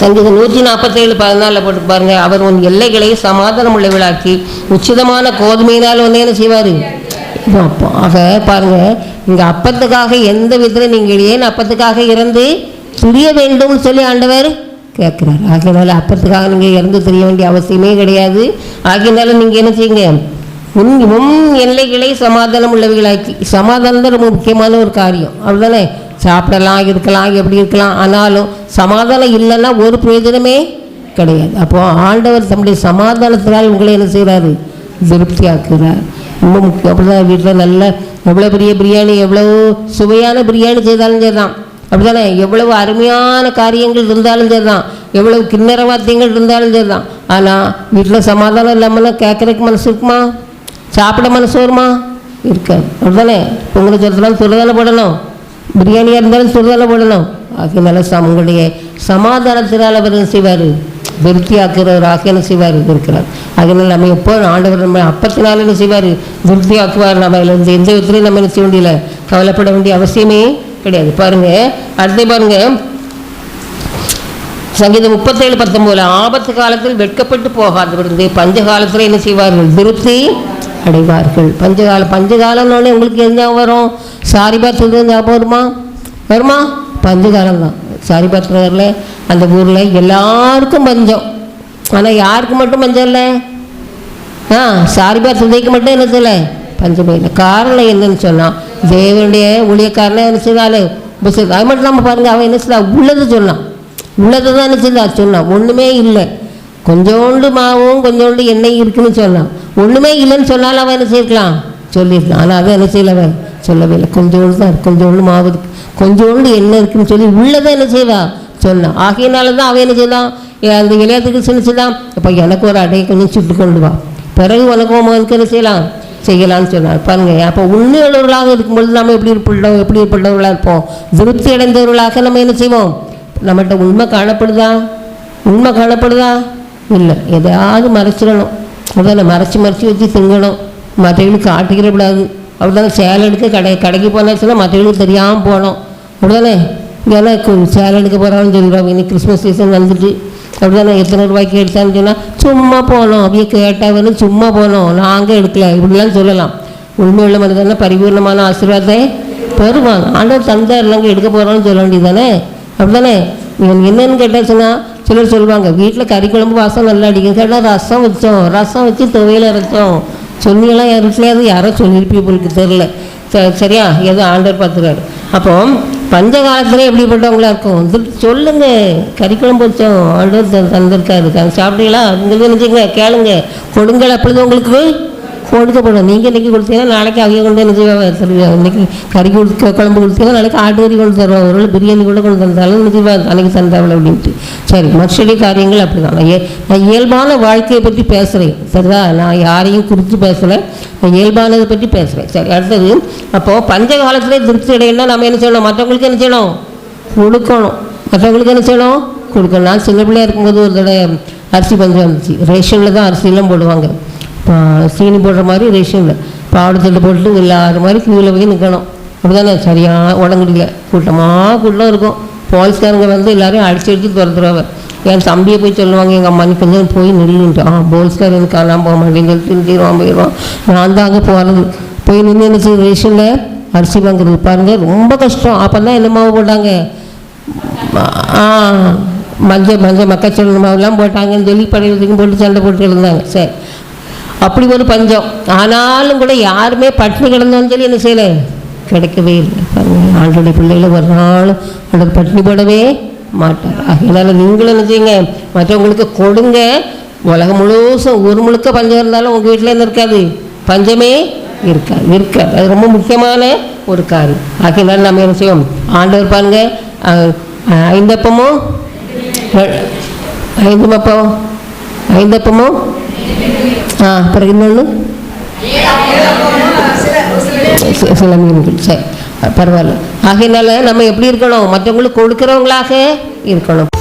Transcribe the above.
சங்கீதம் நூற்றி நாற்பத்தேழு பதினாலில் போட்டு பாருங்க. அவர் உன் எல்லைகளை சமாதானம் உள்ளவளாக்கி உச்சிதமான கோதுமையினால் வந்து என்ன செய்வார்? அப்போ ஆக பாருங்க இங்கே அப்பத்துக்காக எந்த விதத்தில் நீங்கள் ஏன் அப்பத்துக்காக இறந்து துரிய வேண்டும்னு சொல்லி ஆண்டவர் கேட்குறாரு. ஆகையினால அப்பத்துக்காக நீங்கள் இறந்து தெரிய வேண்டிய அவசியமே கிடையாது. ஆகையினால நீங்கள் என்ன செய்யுங்க? உன் உன் எல்லைகளை சமாதானம் உள்ளவைகளாக்கி சமாதானம் தான் ரொம்ப முக்கியமான ஒரு காரியம். அவ்வளோதானே சாப்பிடலாம் இருக்கலாம் எப்படி இருக்கலாம் ஆனாலும் சமாதானம் இல்லைன்னா ஒரு பிரயோஜனமே கிடையாது. அப்போது ஆண்டவர் தம்முடைய சமாதானத்தினால் உங்களை என்ன செய்கிறாரு திருப்தியாக்குறார். ரொம்ப முக்கியம். அப்படி தான் வீட்டில் நல்ல எவ்வளோ பெரிய பிரியாணி எவ்வளோ சுவையான பிரியாணி செய்தாலும் சரிதான். அப்படிதானே? எவ்வளவு அருமையான காரியங்கள் இருந்தாலும் சரிதான். எவ்வளவு கிண்ணற வாத்தியங்கள் இருந்தாலும் சரிதான். ஆனால் வீட்டில் சமாதானம் இல்லாமல் கேட்குறதுக்கு மனசு இருக்குமா? சாப்பிட மனசு வருமா? இருக்காது. அப்படிதானே? பொங்கல் சொல்லலாம் சொல்லதானே போடணும். பிரியாணியாக இருந்தாலும் சுடுதலை போடணும். ஆகையினால ச- உங்களுடைய சமாதானத்தினால் அவர் என்ன செய்வார்? திருப்தியாக்குறவராக என்ன செய்வார்? இருக்கிறார். அதனால் நம்ம எப்போ ஆண்டவர் நம்ம அப்பத்தினால என்ன செய்வார்? திருப்தியாக்குவார் நம்ம இருந்து எந்த விதத்துலையும் நம்ம என்ன செய்ய முடியல கவலைப்பட வேண்டிய அவசியமே கிடையாது. பாருங்க அடுத்து பாருங்க. சங்கீதம் முப்பத்தேழு பத்தொம்போது ஆபத்து காலத்தில் வெட்கப்பட்டு போகாதவருந்து பஞ்ச காலத்தில் என்ன செய்வார்கள்? திருப்தி அடைவார்கள். பஞ்சகால பஞ்சகாலம்னு உங்களுக்கு என்ன வரும்? சாரிபாத் ஞாபகம் வருமா? வருமா? பஞ்சகாலம் தான். சாரிபாத் நகரில் அந்த ஊரில் எல்லாருக்கும் பஞ்சம். ஆனால் யாருக்கு மட்டும் பஞ்சம் இல்லை? ஆ சாரிபாத் சந்தைக்கு மட்டும் என்ன செய்யல பஞ்சமே இல்லை. காரணம் என்னன்னு சொன்னான் தேவனுடைய ஊழியக்காரனை என்ன செய்தாலே? உபசரி அது மட்டும் நம்ம பாருங்கள் அவன் என்ன செய்தா? உள்ளது சொன்னான். உள்ளதை தான் என்ன செய்தா? சொன்னான். ஒன்றுமே இல்லை. கொஞ்சோண்டு மாவும் கொஞ்சோண்டு எண்ணெய் இருக்குன்னு சொன்னான். ஒன்றுமே இல்லைன்னு சொன்னாலும் அவன் என்ன செய்யலாம் சொல்லியிருக்கான் ஆனால் அதை என்ன செய்யலை அவன்? சொல்லவே இல்லை கொஞ்சோண்டு தான் கொஞ்சோண்டு மாவு கொஞ்சோண்டு என்ன இருக்குன்னு சொல்லி உள்ளதை என்ன செய்வா? சொன்னான் ஆகையினால தான் அவன் என்ன செய்தான் அந்த இளையத்துக்கு சின்ன செய்தான் அப்போ எனக்கு ஒரு அடையை கொஞ்சம் சுட்டு கொண்டு வா. பிறகு உனக்கும் மகனுக்கு என்ன செய்யலாம்? செய்யலாம்னு சொன்னார் பாருங்க அப்போ உண்மையுள்ளவர்களாக இருக்கும்பொழுது நம்ம எப்படி இருப்போம் எப்படி இருப்பவர்களாக இருப்போம்? திருப்தி அடைந்தவர்களாக நம்ம என்ன செய்வோம்? நம்மகிட்ட உண்மை காணப்படுதா? உண்மை காணப்படுதா? இல்லை. எதையாவது மறைச்சிடணும். அதான் மறைச்சி மறைச்சி வச்சு திங்கணும். மற்றவங்களுக்கு காட்டிக்கிறக்கூடாது அப்படிதானே சேலை எடுக்க கடை கடைக்கு போனால் சொன்னால் மற்றவங்களுக்கு தெரியாமல் போனோம். அப்படிதானே? ஏன்னா கு- சேலை எடுக்க போகிறான்னு சொல்லிடுவாங்க. இன்னைக்கு கிறிஸ்மஸ் சீசன் வந்துட்டு. அப்படிதானே? எத்தனை ரூபாய்க்கு எடுத்தான்னு சொன்னால் சும்மா போனோம். அப்படியே கேட்டால் வந்து சும்மா போனோம். நாங்கள் எடுக்கல. இப்படிலாம் சொல்லலாம். உண்மையுள்ள தானே. பரிபூர்ணமான ஆசீர்வாதத்தை பெறுவாங்க ஆண்டவர் தந்தார். நாங்கள் எடுக்க போகிறோம்னு சொல்ல வேண்டியதானே அப்படிதானே? இவன் கேட்டால் கேட்டாச்சுன்னா சிலர் சொல்லுவாங்க வீட்டில் கறி குழம்பு வாசம் நல்லா அடிக்கும். கேட்டால் ரசம் வச்சோம். ரசம் வச்சு துவையில் அரைச்சோம். சொல்லியெல்லாம் யார் யாரோ சொல்லியிருப்பீ உங்களுக்கு தெரில ச- சரியா? ஏதோ ஆண்டவர் பார்த்துறாரு அப்போ பஞ்ச காலத்துல எப்படிப்பட்டவங்களா இருக்கும்? இது சொல்லுங்க. கறிக்குழம்பு வச்சோம் ஆண்டவர் த- தந்திருக்காரு. அது சாப்பிட்டீங்களா? உங்களுக்கு நினைச்சுங்க கேளுங்க. கொடுங்கள் அப்பொழுது உங்களுக்கு கொடுக்கப்படும் நீங்கள் இன்றைக்கி கொடுத்தீங்கன்னா நாளைக்கு அவங்க கொண்டு என்ன செய்வாங்க தருவாங்க இன்னைக்கு கறி கொடுத்து குழம்பு கொடுத்தீங்கன்னா நாளைக்கு ஆட்டுக்கறி கறி கொண்டு தருவாங்க. ஒரு பிரியாணி கூட கொண்டு தந்தாலும் என்ன செய்வாங்க அன்னைக்கு தந்தாவில் அப்படின்ட்டு. சரி மனுஷனுடைய காரியங்கள் அப்படி தான் நான் ஏ- நான் இயல்பான வாழ்க்கையை பற்றி பேசுகிறேன் சரிதா நான் யாரையும் குறித்து பேசலை. நான் இயல்பானதை பற்றி பேசுகிறேன் சரி அடுத்தது அப்போது பஞ்ச காலத்திலே திருப்தி அடையணும்னா நம்ம என்ன செய்யணும்? மற்றவங்களுக்கு என்ன செய்யணும்? கொடுக்கணும். மற்றவங்களுக்கு என்ன செய்யணும்? கொடுக்கணும். நான் சின்ன பிள்ளையா இருக்கும்போது ஒரு தடவை அரிசி பஞ்சம் வந்துச்சு. ரேஷனில் தான் அரிசியெல்லாம் போடுவாங்க. சீனி போடுற மாதிரி ரேஷனில் பாவடை தட்டு போட்டு எல்லாரும் மாதிரி கியூவில் போய் நிற்கணும் அப்படிதானே? சரியாக உடம்புடியல கூட்டமாக கூட்டம் இருக்கும். போலீஸ்காரங்க வந்து எல்லாரையும் அடிச்சு அடிச்சு துரத்துருவாங்க என் தம்பியை போய் சொல்லுவாங்க எங்கள் அம்மா நீ கொஞ்சம் போய் நின்றுட்டு ஆ போலீஸ்கார் எனக்கு காணாமல் போக மாட்டேங்குது திரும்பிடுவான் போயிடுவான். நான் தாங்க போகிறது போய் நின்று என்ன ரேஷனில் அரிசி வாங்குறது. பாருங்கள் ரொம்ப கஷ்டம். அப்போ தான் என்ன மாவு போட்டாங்க? ஆ மஞ்சள் மஞ்சள் மக்காச்சோள மாவுலாம் போட்டாங்கன்னு சொல்லி படையிறதுக்கும் போட்டு சண்டை போட்டு இருந்தாங்க. சரி. அப்படி ஒரு பஞ்சம். ஆனாலும் கூட யாருமே பட்டினி கிடந்தோன்னு சொல்லி என்ன செய்யலை? கிடைக்கவே இல்லை. பாருங்க பிள்ளைகளை ஒரு நாள் ஆண்டவர் பட்டினி போடவே மாட்டார். அதனால நீங்களும் என்ன செய்யுங்க மற்றவங்களுக்கு கொடுங்க. உலகம் முழுசும் ஊர் முழுக்க பஞ்சம் இருந்தாலும் உங்கள் வீட்டில் என்ன இருக்காது? பஞ்சமே இருக்காது. இருக்காது. அது ரொம்ப முக்கியமான ஒரு காரியம். ஆகையினால நம்ம என்ன செய்வோம்? ஆண்டவர் பாருங்க ஐந்தப்பமும் ஐந்து ஐந்தப்பமும் ஆ அப்புறம் இன்னொன்று சில மீன்கள் சரி பரவாயில்ல ஆகையினால நம்ம எப்படி இருக்கணும் மற்றவங்களுக்கு கொடுக்குறவங்களாக இருக்கணும்